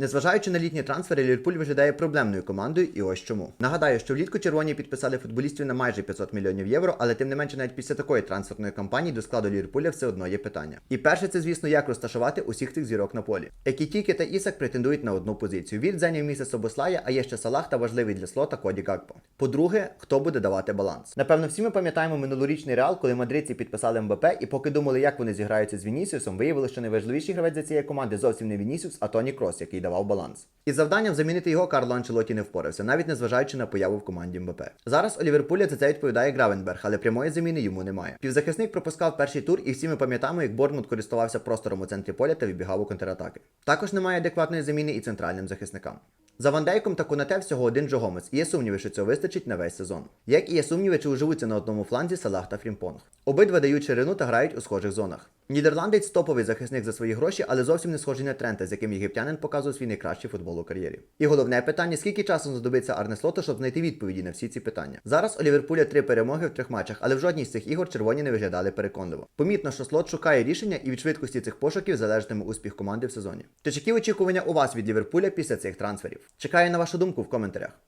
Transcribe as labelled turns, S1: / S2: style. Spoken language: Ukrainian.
S1: Незважаючи на літні трансфери, Ліверпуль виглядає проблемною командою, і ось чому. Нагадаю, що влітку червоні підписали футболістів на майже 500 мільйонів євро, але тим не менше, навіть після такої трансферної кампанії до складу Ліверпуля все одно є питання. І перше, це звісно, як розташувати усіх цих зірок на полі. Екітіки та Ісак претендують на одну позицію. Вільд зайняв місце Собослая, а є ще Салах та важливий для слота Коді Гакпо. По-друге, хто буде давати баланс? Напевно, всі ми пам'ятаємо минулорічний реал, коли мадридці підписали МБП, і поки думали, як вони зіграються з Вінісіусом, виявилося, що найважливіший гравець за цієї команди зовсім не Вінісіус, а Тоні Крос, який давав баланс. І завданням замінити його Карло Анчелоті не впорався, навіть незважаючи на появу в команді МБП. Зараз у Ліверпуля за це відповідає Гравенберг, але прямої заміни йому немає. Півзахисник пропускав перший тур, і всі ми пам'ятаємо, як Борнмут користувався простором у центрі поля та вибігав у контратаки. Також немає адекватної заміни і центральним захисникам. За Вандейком та Конате всього один Джо Гомес, і є сумніви, що цього вистачить на весь сезон. Як і є сумніви, чи уживуться на одному фланзі Салах та Фрімпонг. Обидва дають ширину та грають у схожих зонах. Нідерландець топовий захисник за свої гроші, але зовсім не схожий на Трента, з яким єгиптянин показував свій найкращий футбол у кар'єрі. І головне питання: скільки часу знадобиться Арне Слоту, щоб знайти відповіді на всі ці питання. Зараз у Ліверпуля три перемоги в трьох матчах, але в жодній з цих ігор червоні не виглядали переконливо. Помітно, що слот шукає рішення, і від швидкості цих пошуків залежатиме успіх команди в сезоні. Тож які очікування у вас від Ліверпуля після цих трансферів? Чекаю на вашу думку в коментарях.